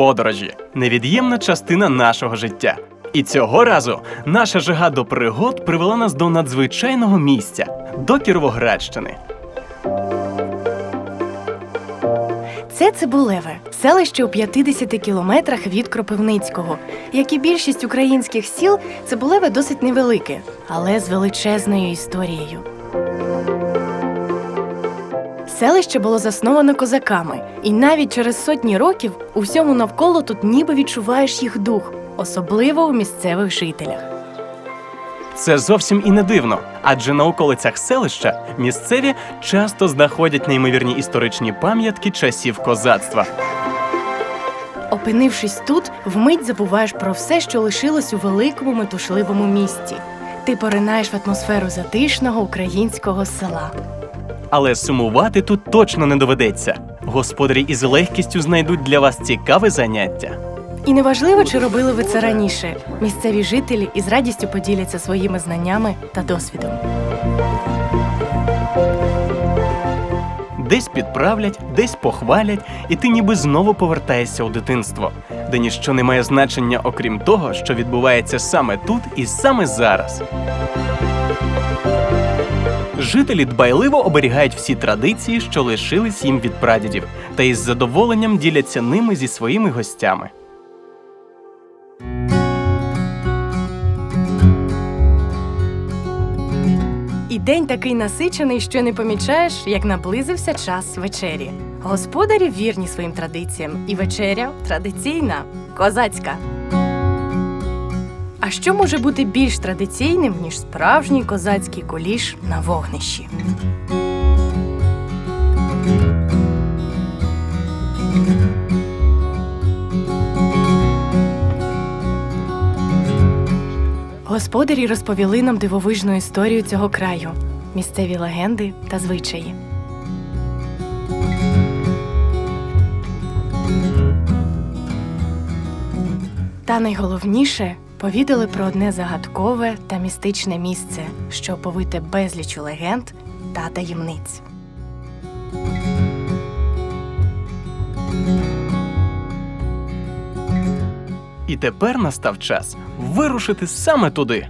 подорожі невід'ємна частина нашого життя. І цього разу наша жага до пригод привела нас до надзвичайного місця до Кіровоградщини. Це Цибулеве, селище у 50 кілометрах від Кропивницького. Як і більшість українських сіл, Цибулеве досить невелике, але з величезною історією. Селище було засновано козаками, і навіть через сотні років у всьому навколо тут ніби відчуваєш їх дух, особливо у місцевих жителях. Це зовсім і не дивно, адже на околицях селища місцеві часто знаходять неймовірні історичні пам'ятки часів козацтва. Опинившись тут, вмить забуваєш про все, що лишилось у великому метушливому місті. Ти поринаєш в атмосферу затишного українського села. Але сумувати тут точно не доведеться. Господарі із легкістю знайдуть для вас цікаве заняття. І неважливо, чи робили ви це раніше. Місцеві жителі із радістю поділяться своїми знаннями та досвідом. Десь підправлять, десь похвалять, і ти ніби знову повертаєшся у дитинство, де ніщо не має значення, окрім того, що відбувається саме тут і саме зараз. Жителі дбайливо оберігають всі традиції, що лишились їм від прадідів, та із задоволенням діляться ними зі своїми гостями. І день такий насичений, що не помічаєш, як наблизився час вечері. Господарі вірні своїм традиціям, і вечеря традиційна, козацька. Що може бути більш традиційним, ніж справжній козацький куліш на вогнищі? Господарі розповіли нам дивовижну історію цього краю, місцеві легенди та звичаї. Та найголовніше повідали про одне загадкове та містичне місце, що оповите безлічу легенд та таємниць. І тепер настав час вирушити саме туди.